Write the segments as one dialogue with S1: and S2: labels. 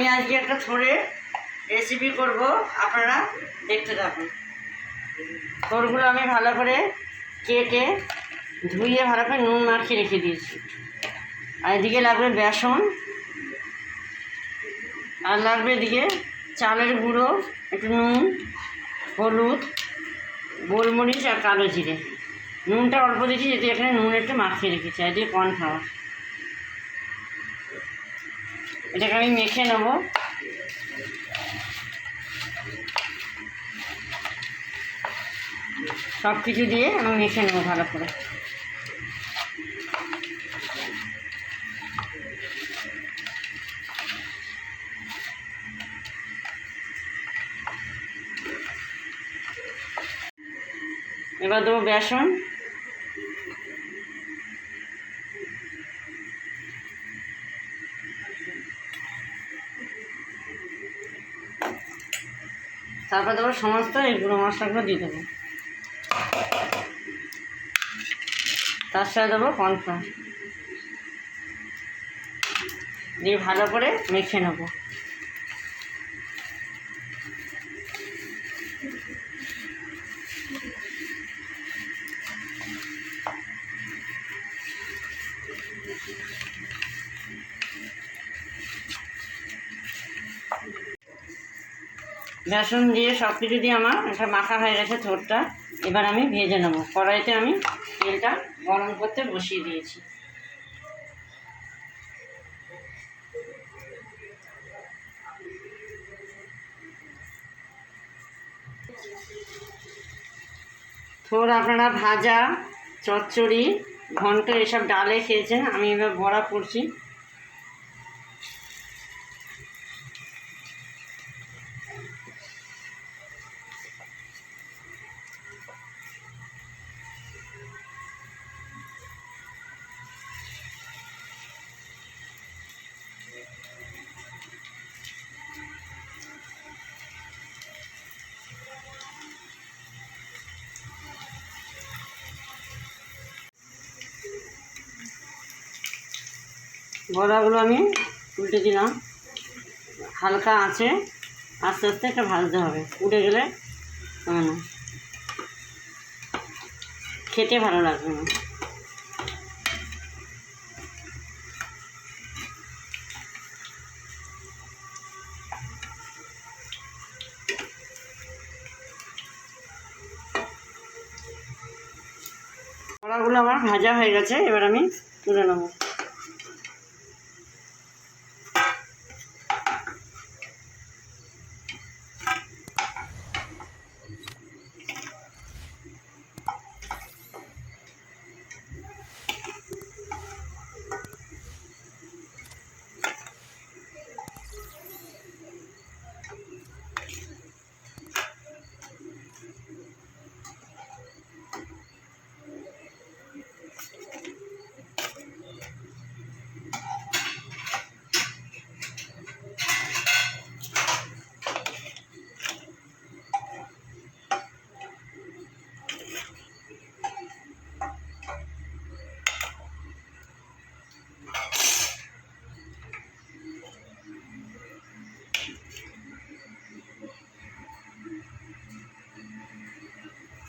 S1: আমি আজকে একটা থোড়ে রেসিপি করব, আপনারা দেখতে থাকুন। থোড়গুলো আমি ভালো করে কেটে, ধুয়ে ভালো করে নুন মাখিয়ে রেখে দিয়েছি। আর এদিকে লাগবে বেসন। আর লাগবে এদিকে চালের গুঁড়ো, একটু নুন, হলুদ, গোলমরিচ আর কালো জিরে। নুনটা অল্প দিয়েছি, যেহেতু এখানে নুন একটু মাখিয়ে রেখেছি, আর এদিকে কর্নফ্লাওয়ার। এটাকে আমি মেখে নেব। সব কিছু দিয়ে আমি মেখে নেব ভালো করে। এবার দেবো বেসন। তারপর দেবো সমস্ত এই গুঁড়ো মশলাগুলো দিয়ে দেবো। তার সাথে দেবো কর্নফ্লাওয়ার। দিয়ে ভালো করে মেখে নেব। বেসন দিয়ে সব কিছু দিয়ে আমার একটা মাখা হয়ে গেছে থোরটা এবার আমি ভেজে নেব। কড়াইতে আমি তেলটা গরম করতে বসিয়ে দিয়েছি। থোর আপনারা ভাজা, চচ্চড়ি, ঘন্ট এসব ডালে খেয়েছেন, আমি এবার বড়া করছি। বড়াগুলো আমি উল্টে দিলাম। হালকা আছে। আস্তে আস্তে একটা ভাজতে হবে। উঠে গেলে না খেতে ভালো লাগবে না। আমার ভাজা হয়ে গেছে। এবার আমি তুলে নেব।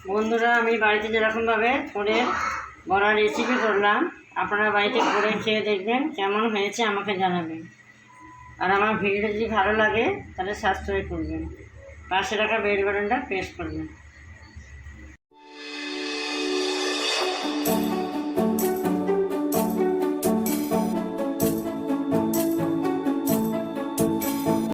S1: বন্ধুরা, আমি বাড়িতে যেরকমভাবে করে বড়া রেসিপি করলাম, আপনারা বাড়িতে করে খেয়ে দেখবেন কেমন হয়েছে আমাকে জানাবেন। আর আমার ভিডিওটা যদি ভালো লাগে, তাহলে সাবস্ক্রাইব করবেন। পাশে রাখা বেল বাটনটা প্রেস করবেন।